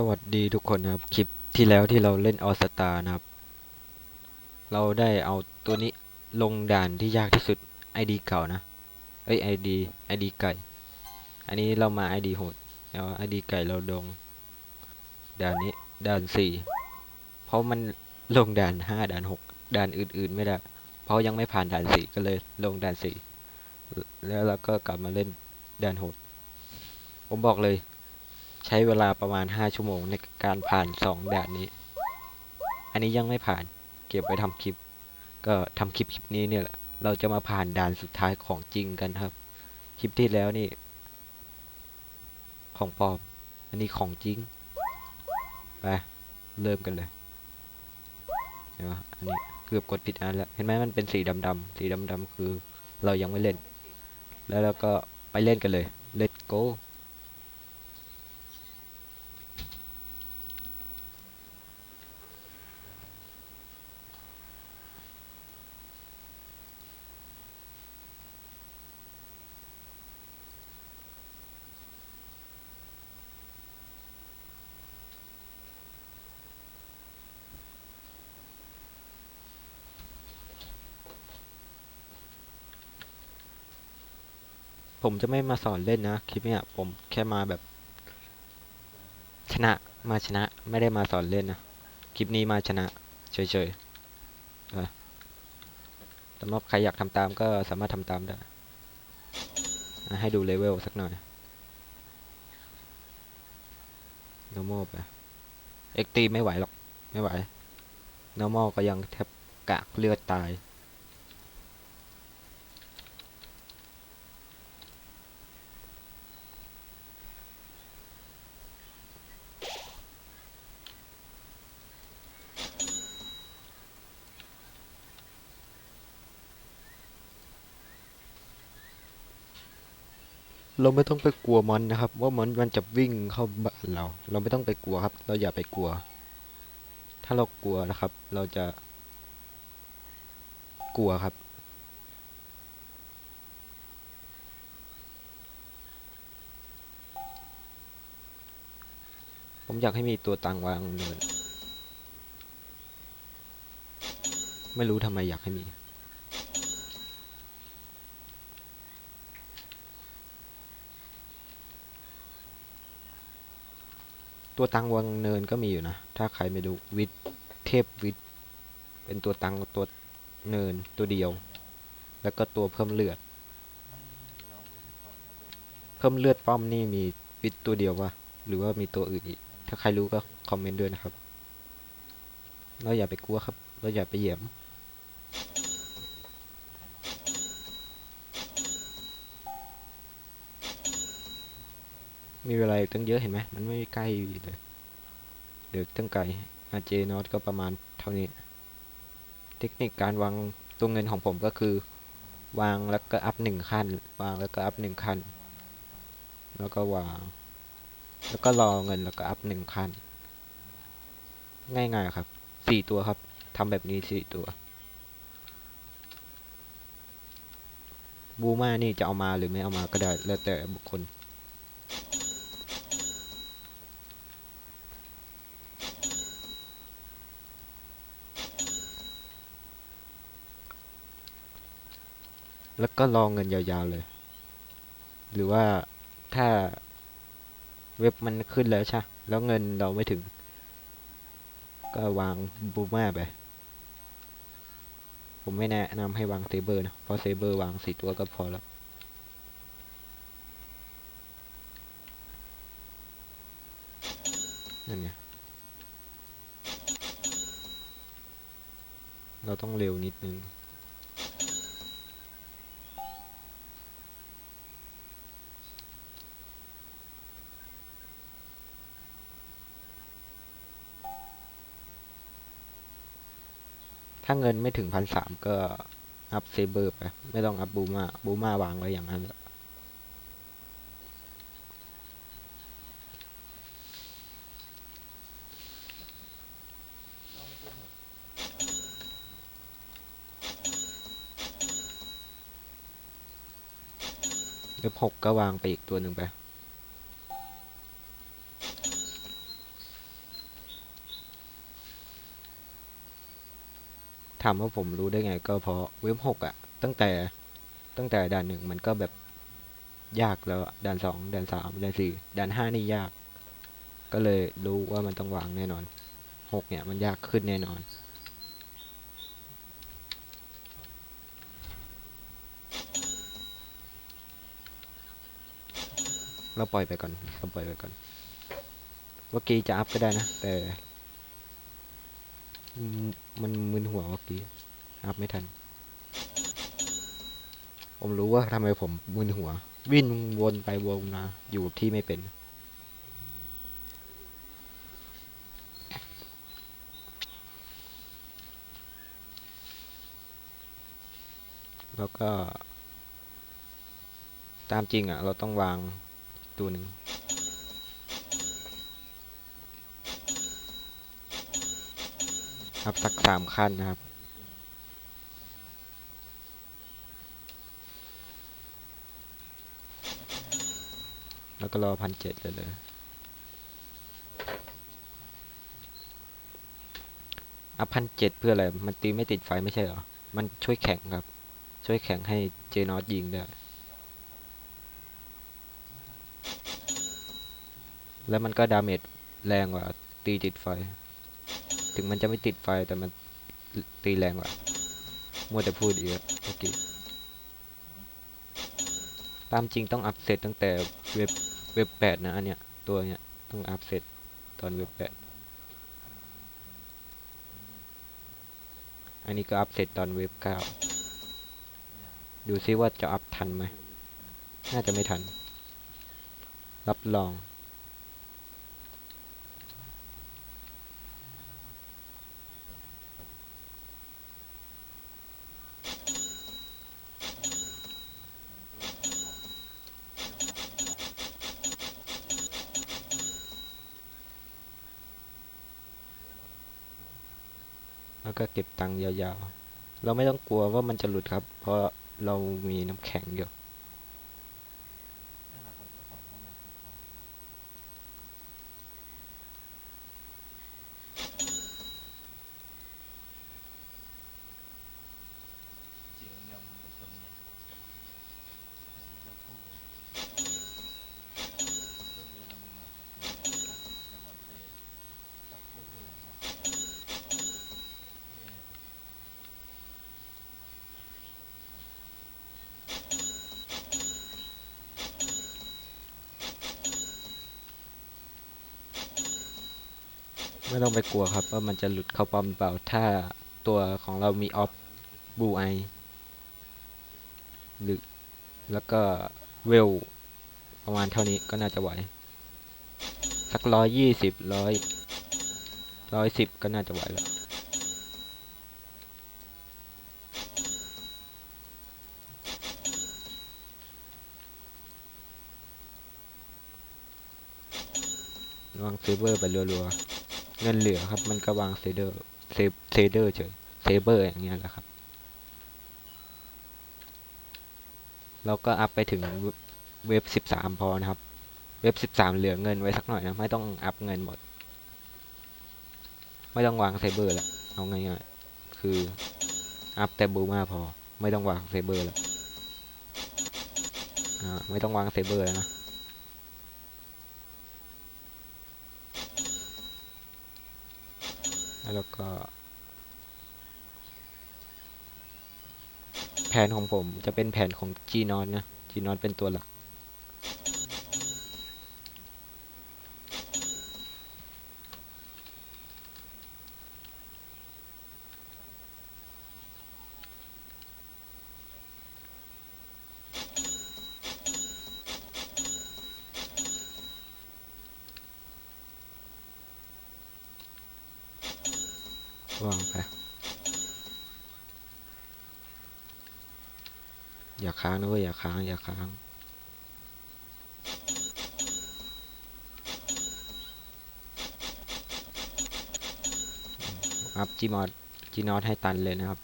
สวัสดีทุกคนนะครับ คลิปที่แล้วที่เราเล่นออสตานะครับ เราได้เอาตัวนี้ลงด่านที่ยากที่สุด ID เก่านะ เอ้ย ID ID ไก่ อันนี้เรามา ID โหดแล้ว ID ไก่เราลงด่านนี้ด่านสี่เพราะมันลงด่านห้าด่านหกด่านอื่น ๆ ไม่ได้ เพราะยังไม่ผ่านด่านสี่ก็เลยลงด่านสี่แล้วเราก็กลับมาเล่นด่านโหดผมบอกเลย ใช้เวลาประมาณ 5 ชั่วโมงในการผ่าน 2 ด่านนี้ อันนี้ยังไม่ผ่านเก็บไว้ทำคลิป ก็ทำคลิปคลิปนี้เนี่ยแหละเราจะมาผ่านด่านสุดท้ายของจริงกันครับ คลิปที่แล้วนี่ ของปลอม อันนี้ของจริง ไป เริ่มกันเลยเห็นปะอันนี้เกือบกดผิดอันแล้ว เห็นไหมมันเป็นสีดำๆ สีดำๆคือเรายังไม่เล่น แล้วเราก็ไปเล่นกันเลย let's go ผมจะไม่มาสอนเล่นนะ คลิปเนี้ยผมแค่มาแบบ ชนะมาชนะ ไม่ได้มาสอนเล่นนะ คลิปนี้มาชนะเฉยๆอะสำหรับใครอยากทำตามก็สามารถทำตามได้ ให้ดูเลเวลสักหน่อย normal ไปเอ็กตีไม่ไหวหรอก ไม่ไหว normal ก็ยังแทบกากเลือดตาย เราไม่ต้องไปกลัวมันนะครับ ว่ามอนมันจะวิ่งเข้าบ้านเรา เราไม่ต้องไปกลัวครับ เราอย่าไปกลัว ถ้าเรากลัวนะครับ เราจะ กลัวครับ ผมอยากให้มีตัวตังวางเนินไม่รู้ทำไมอยากให้มี ตัวตังวางเนินก็มีอยู่นะ ถ้าใครไม่ดูวิทเทพวิทเป็นตัวตังตัวเนินตัวเดียว แล้วก็ตัวเพิ่มเลือด เพิ่มเลือดป้อมนี่มีวิทตัวเดียววะหรือว่ามีตัวอื่นอีก ถ้าใครรู้ก็คอมเมนต์ด้วยนะครับ เราอย่าไปกลัวครับ เราอย่าไปเหยียบ มีเวลาอีกตั้งเยอะเห็นไหมมันไม่ใกล้เลยเดี๋ยวตั้งไกลอาเจนอตก็ประมาณเท่านี้ เทคนิคการวางตัวเงินของผมก็คือ วางแล้วก็อัพหนึ่งขั้น วางแล้วก็อัพหนึ่งขั้น แล้วก็วาง แล้วก็รอเงินแล้วก็อัพหนึ่งขั้น ง่ายๆครับสี่ตัวครับทำแบบนี้สี่ตัวบูมานี่จะเอามาหรือไม่เอามาก็ได้แล้วแต่บุคคล แล้วก็รอเงินยาวๆเลย หรือว่าถ้าเว็บมันขึ้นแล้วใช่ แล้วเงินเราไม่ถึง ก็วางบูมาไป ผมไม่แนะนำให้วางเซเบอร์นะ เพราะเซเบอร์วางสี่ตัวก็พอแล้วนั่นไงเราต้องเร็วนิดนึง ถ้าเงินไม่ถึงพันสามก็อัพเซเบอร์ไป ไม่ต้องอัพบูมาบูมาวางไว้อย่างนั้นแหละเว็บหกก็วางไปอีกตัวหนึ่งไป ถามว่าผมรู้ได้ไง ก็เพราะเว็บหกอะตั้งแต่ตั้งแต่ด่านหนึ่งมันก็แบบยากแล้วด่านสองด่านสามด่านสี่ด่านห้านี่ยาก ก็เลยรู้ว่ามันต้องวางแน่นอนหกเนี่ยมันยากขึ้นแน่นอนเราปล่อยไปก่อนเราปล่อยไปก่อนว่ากี้จะอัพก็ได้นะ แต่ มันมึนหัวว่ากี้อัพไม่ทัน ผมรู้ว่าทำไมผมมึนหัว วิ่งวนไปวนมาอยู่ที่ไม่เป็นแล้วก็ ตามจริงอะ เราต้องวางตัวหนึ่ง ครับ สักสามขั้นนะครับ แล้วก็รอพันเจ็ดเลยเลยอัพพันเจ็ดเพื่ออะไร มันตีไม่ติดไฟไม่ใช่เหรอ มันช่วยแข่งครับ ช่วยแข่งให้เจนอตยิงได้ แล้วมันก็ดาเมจแรงกว่าตีติดไฟ ถึงมันจะไม่ติดไฟแต่มันตีแรงกว่ามัวแต่พูดอีกอะโอเคตามจริงต้องอัพเสร็จตั้งแต่เว็บเว็บแปดนะอันเนี้ยตัวเนี้ยต้องอัพเสร็จตอนเว็บแปดอันนี้ก็อัพเสร็จตอนเว็บเก้าดูซิว่าจะอัพทันไหม น่าจะไม่ทัน รับรอง แล้วก็เก็บตังค์ยาวๆ เราไม่ต้องกลัวว่ามันจะหลุดครับ เพราะเรามีน้ำแข็งอยู่ ไม่ต้องไปกลัวครับว่ามันจะหลุดเข้าป้อมเปล่าถ้าตัวของเรามีออฟบูไอหรือแล้วก็เวลประมาณเท่านี้ก็น่าจะไหว สักร้อยยี่สิบร้อยร้อยสิบก็น่าจะไหวแล้ววางเซเบอร์ไปรัวๆ เงินเหลือครับ มันก็วางเซเดอร์เซเซเดอร์เฉยเซเบอร์อย่างเงี้ยแหละครับ เราก็อัพไปถึงเว็บสิบสามพอนะครับ เว็บสิบสามเหลือเงินไว้สักหน่อยนะ ไม่ต้องอัพเงินหมด ไม่ต้องวางเซเบอร์ละเอาง่ายๆคืออัพแต่บูมาพอ ไม่ต้องวางเซเบอร์แล้วอ่าไม่ต้องวางเซเบอร์แล้วนะ แล้วก็ แผนของผมจะเป็นแผนของจีนอนะ G นอนเป็นตัวหลัก อย่าค้างนะเว้ยอย่าค้าง อย่าค้าง อัพจีมอดจีนอตให้ตันเลยนะครับ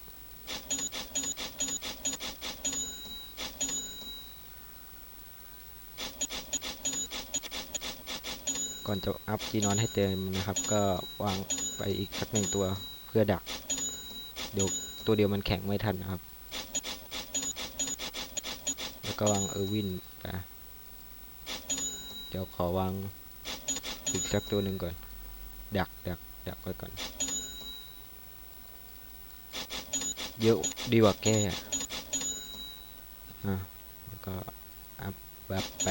ก่อนจะอัพจีนอนให้เต็มนะครับ ก็วางไปอีกสักหนึ่งตัวเพื่อดัก เดี๋ยวตัวเดียวมันแข่งไม่ทันนะครับ แล้วก็วางเออร์วินไปเดี๋ยวขอวางอีกสักตัวหนึ่งก่อน ดักดักดักไว้ก่อน เยอะดีกว่าแก้อะอะแล้วก็อัพบัฟไป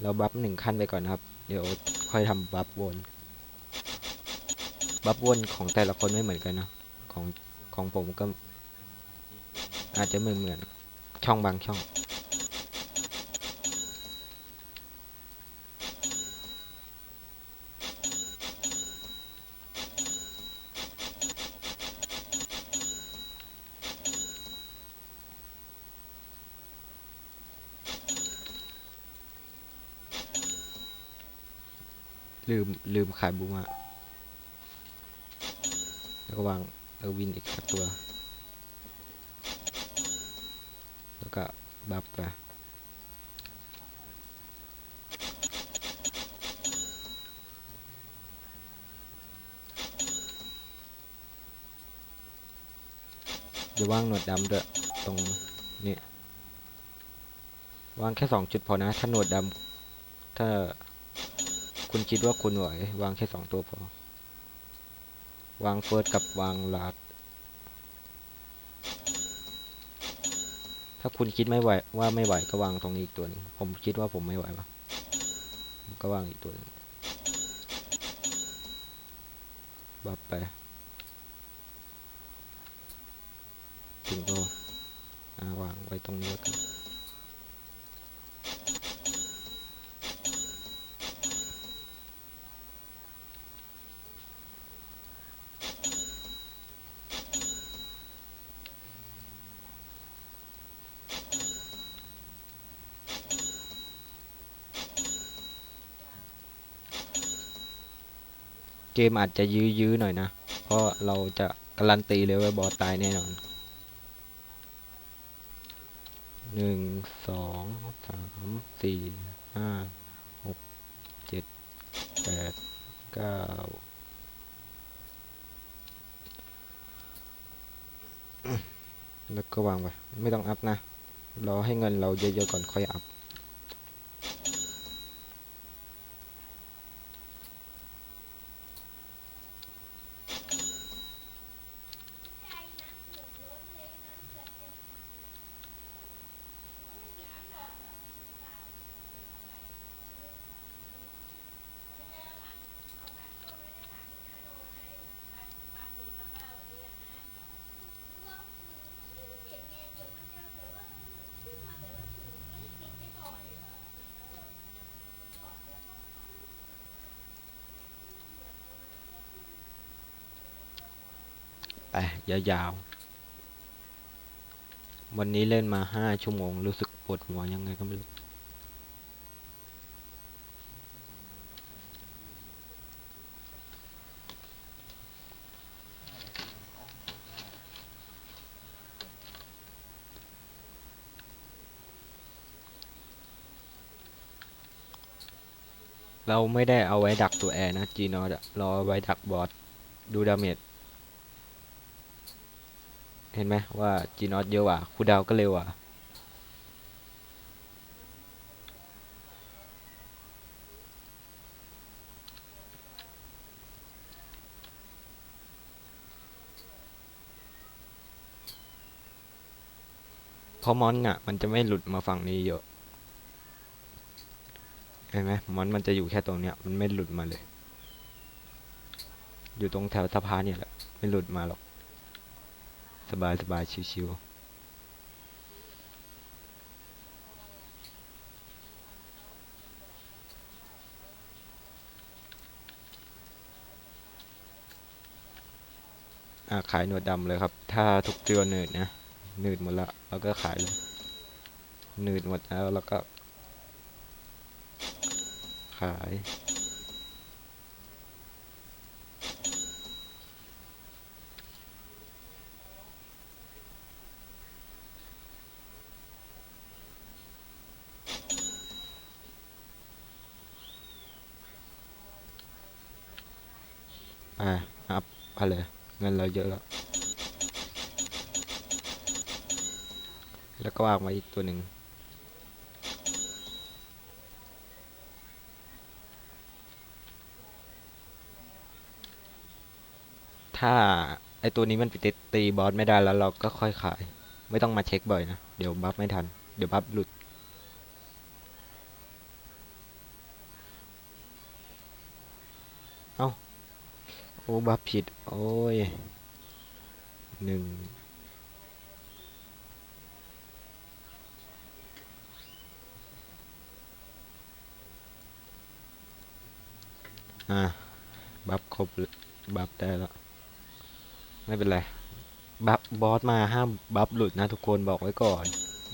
เราบัฟหนึ่งขั้นไปก่อนนะครับ เดี๋ยวค่อยทำบัฟวนบัฟวนของแต่ละคนไม่เหมือนกันนะ ของของผมก็อาจจะไม่เหมือน ช่องบางช่อง ลืม ลืมขายบูมาแล้วก็วางเออวินอีกสักตัว แล้ว ก็บัฟไปเดี๋ยววางหนวดดำด้วยตรงนี้วางแค่สองจุดพอนะ ถ้าหนวดดำถ้าคุณคิดว่าคุณไหววางแค่สองตัวพอ วางเฟิร์สกับวางลาด ถ้าคุณคิดไม่ไหวว่าไม่ไหวก็วางตรงนี้อีกตัวหนึงผมคิดว่าผมไม่ไหวปะก็วางอีกตัวหนึงบับไปถึงก็วางไว้ตรงนี้แล้วกัน เกมอาจจะยื้อๆหน่อยนะ เพราะเราจะการันตีเลยว่าบอสตายแน่นอนหนึ่งสองสามสี่ห้าหกเจ็ดแปดเก้าแล้วก็วางไป ไม่ต้องอัพนะ รอให้เงินเราเยอะๆก่อนค่อยอัพ ไปยาวๆ วันนี้เล่นมาห้าชั่วโมง รู้สึกปวดหัวยังไงก็ไม่รู้เราไม่ได้เอาไว้ดักตัวแอร์นะจีนอดเราเอาไว้ดักบอสดูดาเมจ เห็นไหมว่าจีนอตเยอะกว่าคูดาวก็เร็วกว่าเพราะมอนอะ มันจะไม่หลุดมาฝั่งนี้เยอะ เห็นไหมมอนมันจะอยู่แค่ตรงเนี้ย มันไม่หลุดมาเลย อยู่ตรงแถวสะพานเนี่ยแหละ ไม่หลุดมาหรอก สบายสบายชิวๆขายหนวดดำเลยครับ ถ้าทุกตัวหนืดนะหนืดหมดละเราก็ขายเลยหนืดหมดแล้วแล้วก็ ขาย เราเยอะแล้ว แล้วก็วางไว้อีกตัวหนึ่งถ้าไอตัวนี้มันไปตีบอสไม่ได้แล้วเราก็ค่อยขาย ไม่ต้องมาเช็คบ่อยนะ เดี๋ยวบัฟไม่ทัน เดี๋ยวบัฟหลุด เอา้า โอ้บัฟผิด โอ้ย หนึ่งอะบัฟครบบัฟได้แล้ว ไม่เป็นไรบัฟบอสมาห้ามบัฟหลุดนะทุกคนบอกไว้ก่อน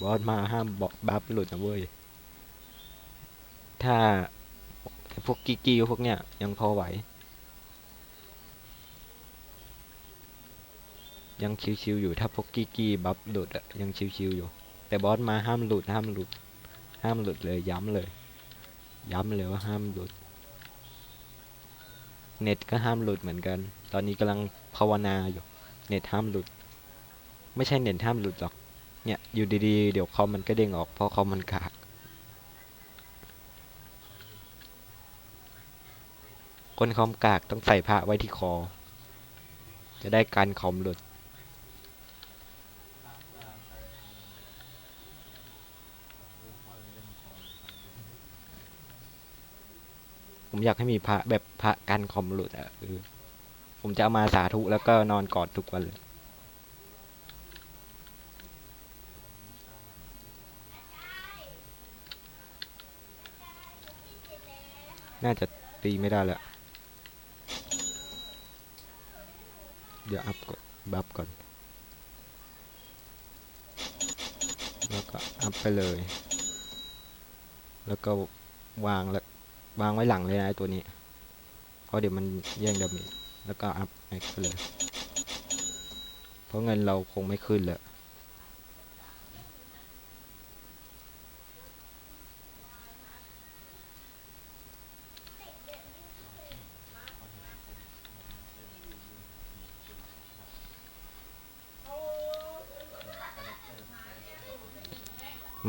บอสมาห้ามบอกบัฟหลุดนะเว้ย ถ้าพวกกิกกี้พวกเนี้ยยังพอไหว ยังชิวๆอยู่ถ้าพวกกิกกี้บัฟหลุดอะยังชิวๆอยู่ แต่บอสมาห้ามหลุดห้ามหลุด ห้ามหลุดเลยย้ำเลย ย้ำเลยว่าห้ามหลุด เน็ตก็ห้ามหลุดเหมือนกัน ตอนนี้กำลังภาวนาอยู่เน็ตห้ามหลุด ไม่ใช่เน็ตห้ามหลุดหรอก เนี่ยอยู่ดีๆ เดี๋ยวคอมมันก็เด้งออกเพราะคอมมันกากคนคอมกากต้องใส่พระไว้ที่คอ จะได้การคอมหลุด อยากให้มีพระแบบพระกันคอมหลุดอะเออผมจะเอามาสาธุแล้วก็นอนกอดทุกวันเลยน่าจะตีไม่ได้แล้ว เดี๋ยวอัพก่อน บัฟก่อน แล้วก็อัพไปเลย แล้วก็วางแล้ว วางไว้หลังเลยนะไอ้ตัวนี้ เพราะเดี๋ยวมันแย่งดาเมจแล้วก็อัพแม็กไปเลย เพราะเงินเราคงไม่ขึ้นเลย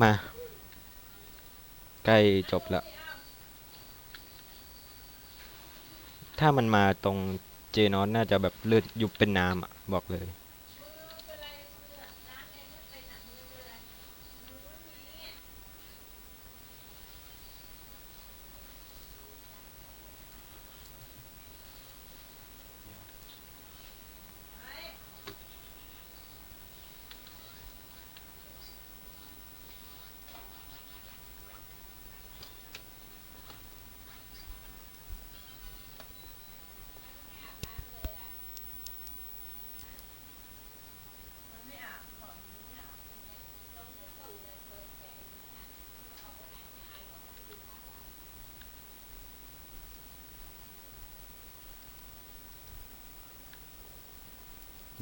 มา ใกล้จบแล้ว ถ้ามันมาตรงเจนอนน่าจะแบบเลือดยุบเป็นน้ำอะ บอกเลย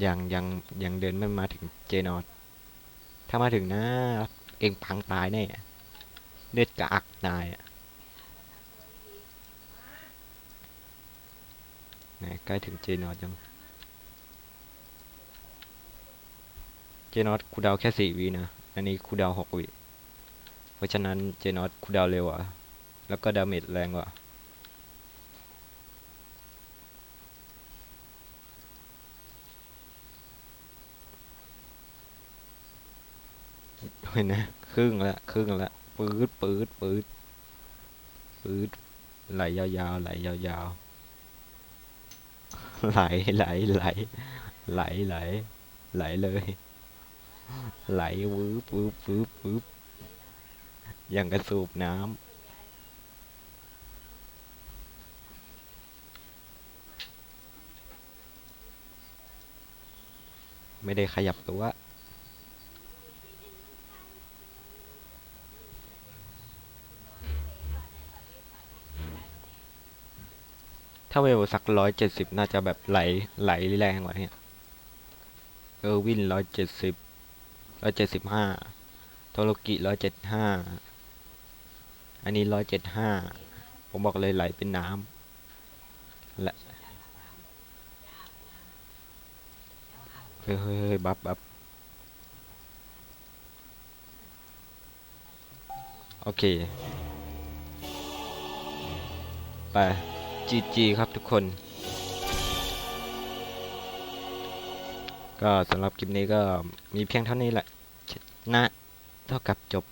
ยังยังยังเดินไม่มาถึงเจนอตถ้ามาถึงนะ เองพังตายแน่เลือดกระอักตายอะไหนใกล้ถึงเจนอตยัง เจนอตคูดาวแค่สี่วินะ อันนี้คูดาวหกวิเพราะฉะนั้นเจนอตคูดาวเร็วอะ แล้วก็ดาเมจแรงกว่า เห็นนะครึ่งละครึ่งละปืดปืดปืดปืดไหลยาวๆไหลยาวๆไหลไหลไหลไหลไหลไหลเลย ไหลวืบวืบวืบวืบอย่างกระสูบน้ำไม่ได้ขยับตัว ถ้าเวลสักร้อยเจ็ดสิบน่าจะแบบไหลไหลแรงกว่านี้เออวินร้อยเจ็ดสิบร้อยเจ็ดสิบห้าโทโลกิร้อยเจ็ดห้าอันนี้ร้อยเจ็ดห้าผมบอกเลยไหลเป็นน้ำและเฮ้ยเฮ้ยบัฟบัฟโอเค ไป GG ครับทุกคน ก็สำหรับคลิปนี้ก็มีเพียงเท่านี้แหละนะเท่ากับจบ